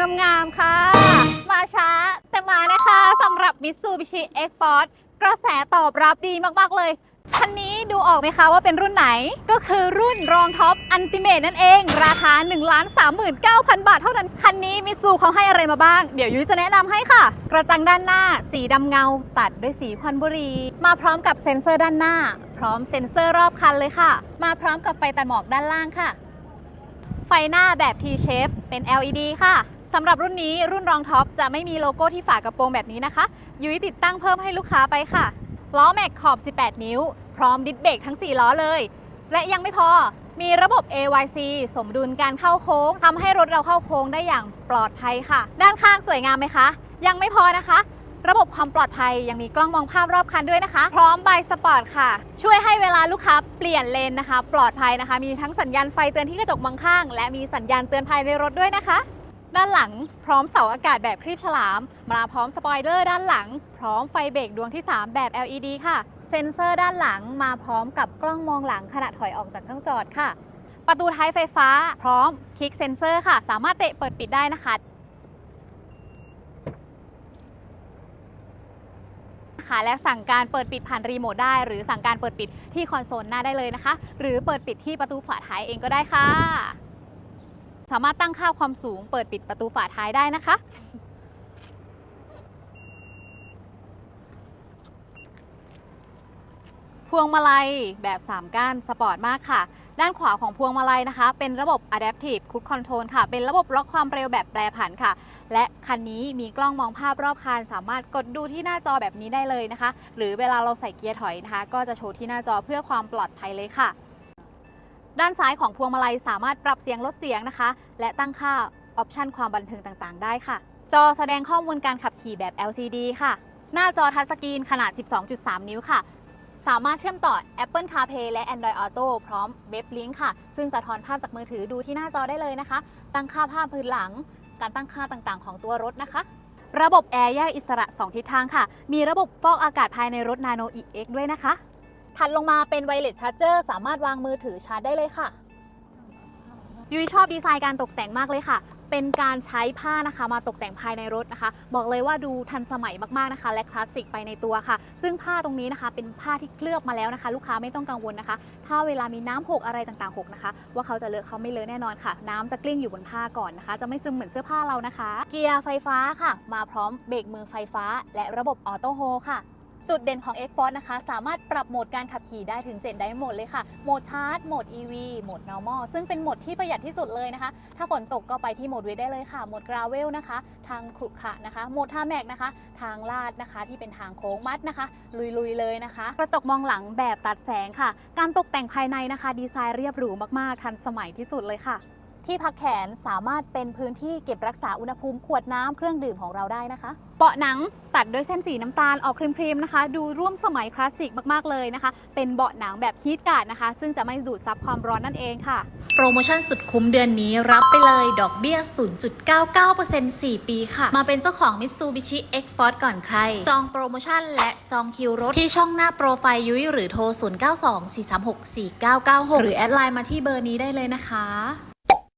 งามๆค่ะ มาช้าแต่มานะคะสำหรับ Mitsubishi X-Force กระแสตอบรับดีมากๆเลยคันนี้ดูออกไหมคะว่าเป็นรุ่นไหนก็คือรุ่นรองท็อปอันติเม e นั่นเอง ราคา 1 3 9 0 0 0 บาทเท่านั้น คันนี้มิตซูเขาให้อะไรมาบ้าง เดี๋ยวยุ้ยจะแนะนำให้ค่ะ กระจังด้านหน้า สีดำเงา ตัดด้วยสีควันบุหรีมาพร้อมกับเซ็นเซอร์ด้านหน้า พร้อมเซ็นเซอร์รอบคันเลยค่ะ มาพร้อมกับไฟตัดหมอกด้านล่างค่ะ ไฟหน้าแบบ T-shape เป็น LED ค่ะ สำหรับรุ่นนี้รุ่นรองท็อปจะไม่มีโลโก้ที่ฝากระโปรงแบบนี้นะคะ ยุ้ยติดตั้งเพิ่มให้ลูกค้าไปค่ะ ล้อแม็กขอบ 18 นิ้ว พร้อมดิสเบรกทั้ง 4 ล้อเลย และยังไม่พอ มีระบบ AYC สมดุลการเข้าโค้งทำให้รถเราเข้าโค้งได้อย่างปลอดภัยค่ะ ด้านข้างสวยงามไหมคะ ยังไม่พอนะคะ ระบบความปลอดภัยยังมีกล้องมองภาพรอบคันด้วยนะคะ พร้อมใบสปอร์ตค่ะ ช่วยให้เวลาลูกค้าเปลี่ยนเลนนะคะ ปลอดภัยนะคะ มีทั้งสัญญาณไฟเตือนที่กระจกมองข้าง และมีสัญญาณเตือนภัยในรถด้วยนะคะ ด้านหลังพร้อมเสาอากาศแบบครีบฉลาม มาพร้อมสปอยเลอร์ด้านหลัง พร้อมไฟเบรกดวงที่ 3 แบบ LED ค่ะ เซ็นเซอร์ด้านหลังมาพร้อมกับกล้องมองหลังขณะถอยออกจากช่องจอดค่ะ ประตูท้ายไฟฟ้า พร้อมคลิกเซ็นเซอร์ค่ะ สามารถเตะเปิดปิดได้นะคะค่ะและสั่งการเปิดปิดผ่านรีโมทได้ หรือสั่งการเปิดปิดที่คอนโซลหน้าได้เลยนะคะ หรือเปิดปิดที่ประตูฝาท้ายเองก็ได้ค่ะ สามารถตั้งค่าความสูงเปิดปิดประตูฝาท้ายได้นะคะ พวงมาลัยแบบ 3 ก้านสปอร์ตมากค่ะ ด้านขวาของพวงมาลัยนะคะ เป็นระบบ Adaptive Cruise Control ค่ะ เป็นระบบล็อกความเร็วแบบแปรผันค่ะ และคันนี้มีกล้องมองภาพรอบคัน สามารถกดดูที่หน้าจอแบบนี้ได้เลยนะคะ หรือเวลาเราใส่เกียร์ถอยนะคะ ก็จะโชว์ที่หน้าจอเพื่อความปลอดภัยเลยค่ะ ด้านซ้ายของพวงมาลัยสามารถปรับเสียงลดเสียงนะคะ และตั้งค่าออปชันความบันเทิงต่างๆ ได้ค่ะ จอแสดงข้อมูลการขับขี่แบบ LCD ค่ะ หน้าจอทัชสกรีนขนาด 12.3 นิ้วค่ะ สามารถเชื่อมต่อ Apple CarPlay และ Android Auto พร้อม Web Link ค่ะ ซึ่งสะท้อนภาพจากมือถือดูที่หน้าจอได้เลยนะคะ ตั้งค่าภาพพื้นหลัง การตั้งค่าต่างๆ ของตัวรถนะคะระบบแอร์แยกอิสระ 2 ทิศทางค่ะ มีระบบฟอกอากาศภายในรถ Nano EX ด้วยนะคะ ถัดลงมาเป็นไวเลสชาร์เจอร์สามารถวางมือถือชาร์จได้เลยค่ะยุ้ยชอบดีไซน์การตกแต่งมากเลยค่ะ เป็นการใช้ผ้านะคะ มาตกแต่งภายในรถนะคะ บอกเลยว่าดูทันสมัยมากๆนะคะ และคลาสสิกไปในตัวค่ะ ซึ่งผ้าตรงนี้นะคะ เป็นผ้าที่เคลือบมาแล้วนะคะ ลูกค้าไม่ต้องกังวลนะคะ ถ้าเวลามีน้ำหกอะไรต่างๆหกนะคะ ว่าเขาจะเลอะเขาไม่เลอะแน่นอนค่ะ น้ำจะกลิ้งอยู่บนผ้าก่อนนะคะ จะไม่ซึมเหมือนเสื้อผ้าเรานะคะ เกียร์ไฟฟ้าค่ะ มาพร้อมเบรกมือไฟฟ้า และระบบออโต้โฮค่ะ จุดเด่นของ X Force นะคะ สามารถปรับโหมดการขับขี่ได้ถึง 7 ได้โหมดเลยค่ะ โหมดชาร์จ โหมด EV โหมด normal ซึ่งเป็นโหมดที่ประหยัดที่สุดเลยนะคะ ถ้าฝนตกก็ไปที่โหมดเวทได้เลยค่ะ โหมด gravel นะคะ ทางขรุขระนะคะ โหมดท่าแมกนะคะ ทางลาดนะคะ ที่เป็นทางโค้งมัดนะคะ ลุยๆเลยนะคะ กระจกมองหลังแบบตัดแสงค่ะ การตกแต่งภายในนะคะ ดีไซน์เรียบหรูมากๆ ทันสมัยที่สุดเลยค่ะ ที่พักแขนสามารถเป็นพื้นที่เก็บรักษาอุณหภูมิขวดน้ำเครื่องดื่มของเราได้นะคะเบาะหนังตัดด้วยเส้นสีน้ำตาลออกครีมๆนะคะ ดูร่วมสมัยคลาสสิกมากๆเลยนะคะ เป็นเบาะหนังแบบฮีทการ์ดนะคะ ซึ่งจะไม่ดูดซับความร้อนนั่นเองค่ะ โปรโมชั่นสุดคุ้มเดือนนี้รับไปเลยดอกเบี้ย 0.99% 4 ปีค่ะ มาเป็นเจ้าของ Mitsubishi X-Force ก่อนใคร จองโปรโมชั่นและจองคิวรถที่ช่องหน้าโปรไฟล์ยุ้ยหรือโทร 0924364996 หรือแอดไลน์มาที่เบอร์นี้ได้เลยนะคะ